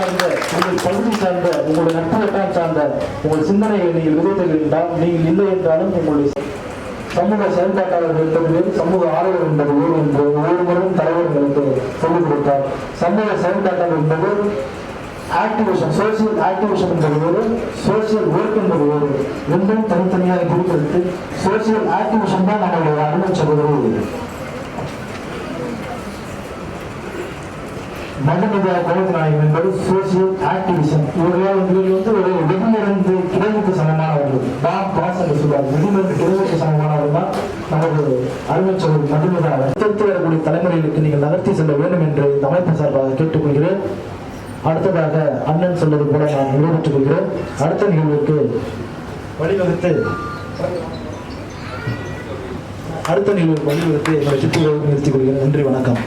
உங்கள் பகுதி சார்ந்த உங்களுடைய நட்பு வட்டம் சார்ந்த உங்கள் சிந்தனைகளை நீங்கள் விதைத்தீர்கள் என்றால் நீங்கள் இல்லை என்றாலும் உங்களுடைய சமூக செயல்பாட்டாளர்கள் என்பது சமூக ஆர்வம் என்பது ஊர் என்று ஒவ்வொரு முறையும் தலைவர் சொல்லிக் கொடுத்தார். சமூக செயல்பாட்டாளர் என்பது ஆக்டிவேஷன் சோசியல் ஆக்டிவிஷன் என்பது ஒரு சோசியல் ஒர்க் என்பது ஒரு ரெண்டும் தனித்தனியாக பிரித்தெடுத்து சோசியல் ஆக்டிவேஷன் தான் நம்மளுடைய அருமை சகோதரி. மண்டமிதா குழந்தை நாயகம் என்பது சோசியல் ஆக்டிவிசம் இவர்களால் இவர்கள் வந்து ஒரு வெகுமிருந்து கிழமைக்கு சமமானவர்கள். தான் பாஸ் என்று சொல்வார் வெகுமிருந்து கிழமைக்கு சமமானவர்கள் தான் நமது அருமைச்சவர் மதுமதா. அடுத்து வரக்கூடிய தலைமுறைகளுக்கு நீங்கள் நகர்த்தி செல்ல வேண்டும் என்று இந்த அமைப்பு சார்பாக கேட்டுக்கொள்கிறேன். அடுத்ததாக அண்ணன் சொல்வது போல நான் நிறைவேற்றுக் கொள்கிறேன். அடுத்த நிகழ்வுக்கு வழிவகுத்து அடுத்த நிகழ்வுக்கு வழிவகுத்து என்னுடைய சுற்றுகளை நிறுத்திக் கொள்கிறேன். நன்றி வணக்கம்.